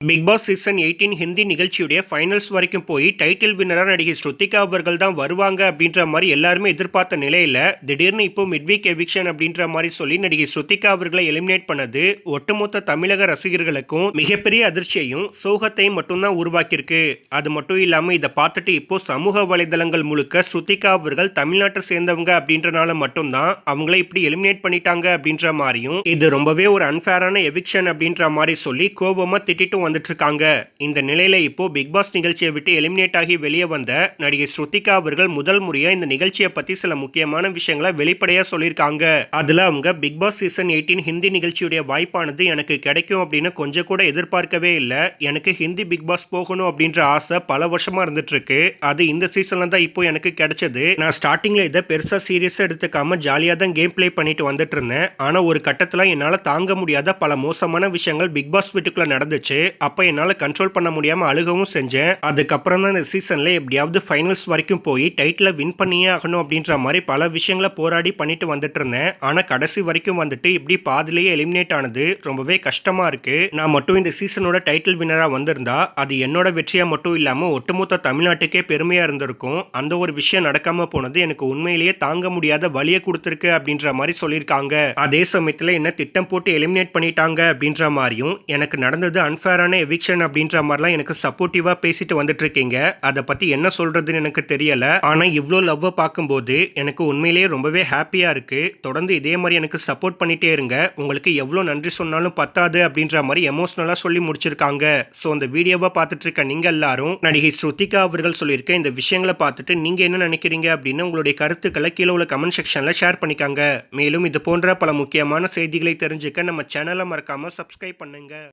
Bigg Boss season eighteen Hindi நிகழ்ச்சியுடைய finals வரைக்கும் போய் டைட்டில் வின்னராக நடிகை ஸ்ருத்திகா அவர்கள் தான் வருவாங்க அப்படின்ற மாதிரி எல்லாருமே எதிர்பார்த்த நிலையில் திடீர்னு இப்போ மிட்வீக் எவிக்ஷன் அப்படின்ற மாதிரி சொல்லி நடிகை ஸ்ருத்திகா அவர்களை எலிமினேட் பண்ணது ஒட்டுமொத்த தமிழக ரசிகர்களுக்கும் மிகப்பெரிய அதிர்ச்சியையும் சோகத்தையும் மட்டும்தான் உருவாக்கியிருக்கு. அது மட்டும் இல்லாமல் இதை பார்த்துட்டு இப்போ சமூக வலைதளங்கள் முழுக்க ஸ்ருத்திகா அவர்கள் தமிழ்நாட்டை சேர்ந்தவங்க அப்படின்றனால மட்டும்தான் அவங்கள இப்படி எலிமினேட் பண்ணிட்டாங்க அப்படின்ற மாதிரியும் இது ரொம்பவே ஒரு அன்ஃபேரான எவிக்ஷன் அப்படின்ற மாதிரி சொல்லி கோபமாக திட்டிட்டு வந்துட்ருக்காங்க. இந்த நிலையில் இப்போது பிக் பாஸ் நிகழ்ச்சியை விட்டு எலிமினேட் ஆகி வெளியே வந்த நடிகை ஸ்ருதிகா அவர்கள் முதல் முறையாக இந்த நிகழ்ச்சியை பற்றி சில முக்கியமான விஷயங்களை வெளிப்படையாக சொல்லியிருக்காங்க. அதில் அவங்க Bigg Boss season eighteen Hindi நிகழ்ச்சியுடைய வாய்ப்பானது எனக்கு கிடைக்கும் அப்படின்னு கொஞ்சம் கூட எதிர்பார்க்கவே இல்லை. எனக்கு ஹிந்தி பிக் பாஸ் போகணும் அப்படின்ற ஆசை பல வருஷமாக இருந்துட்டுருக்கு அது இந்த சீசனில் தான் இப்போ எனக்கு கிடைச்சது. நான் ஸ்டார்டிங்கில் இதை பெருசாக சீரியஸாக எடுத்துக்காம ஜாலியாக தான் கேம் ப்ளே பண்ணிட்டு வந்துட்டு இருந்தேன் ஆனால் ஒரு கட்டத்தில் என்னால் தாங்க முடியாத பல மோசமான விஷயங்கள் பிக் பாஸ் வீட்டுக்குள்ளே நடந்துச்சு. அப்போ என்னால் கண்ட்ரோல் பண்ண முடியாமல் அழுகவும் செஞ்சேன். அதுக்கப்புறம் தான் இந்த சீசனில் எப்படியாவது ஃபைனல்ஸ் வரைக்கும் போய் டைட்டில் வின் பண்ணியே ஆகணும் அப்படின்ற மாதிரி பல விஷயங்களை போராடி பண்ணிட்டு வந்துட்டு இருந்தேன். ஆனால் கடைசி வரைக்கும் வந்துட்டு இப்படி பாதிலேயே எலிமினேட் ஆனது ரொம்பவே கஷ்டமாக இருக்குது நான் மட்டும் இந்த சீசனோட டைட்டில் வின்னராக வந்திருந்தா அது என்னோட வெற்றியாக மட்டும் இல்லாமல் ஒட்டுமொத்த தமிழ்நாட்டுக்கே பெருமையாக இருந்திருக்கும். அந்த ஒரு விஷயம் நடக்காமல் போனது எனக்கு உண்மையிலேயே தாங்க முடியாத வழியை கொடுத்துருக்கு அப்படின்ற மாதிரி சொல்லியிருக்காங்க. அதே சமயத்தில் என்ன திட்டம் போட்டு எலிமினேட் பண்ணிட்டாங்க அப்படின்ற மாதிரியும் எனக்கு நடந்தது அன்ஃபேரான எவிக்ஷன் அப்படின்ற மாதிரிலாம் எனக்கு சப்போர்ட்டிவாக பேசிட்டு வந்துட்டு இருக்கீங்க அதை பற்றி என்ன சொல்கிறதுன்னு எனக்கு தெரியல. ஆனால் இவ்வளோ லவ்வை பார்க்கும்போது எனக்கு உண்மையிலேயே ரொம்பவே ஹாப்பியாக இருக்குது தொடர்ந்து இதே மாதிரி எனக்கு சப்போர்ட் பண்ணிட்டே இருங்க. உங்களுக்கு எவ்வளோ நன்றி சொன்னாலும் பத்தாது அப்படின்ற மாதிரி எமோஷ்னலாக சொல்லி முடிச்சிருக்காங்க. ஸோ அந்த வீடியோவை பார்த்துட்டு இருக்க நீங்கள் எல்லாரும் நடிகை ஸ்ருதிகா அவர்கள் சொல்லியிருக்க இந்த விஷயங்களை பார்த்துட்டு நீங்கள் என்ன நினைக்கிறீங்க அப்படின்னு உங்களுடைய கருத்துக்களை கீழே உள்ள கமெண்ட் செக்ஷனில் ஷேர் பண்ணிக்காங்க. மேலும் இது போன்ற பல முக்கியமான செய்திகளை தெரிஞ்சுக்க நம்ம சேனலை மறக்காமல் சப்ஸ்கிரைப் பண்ணுங்கள்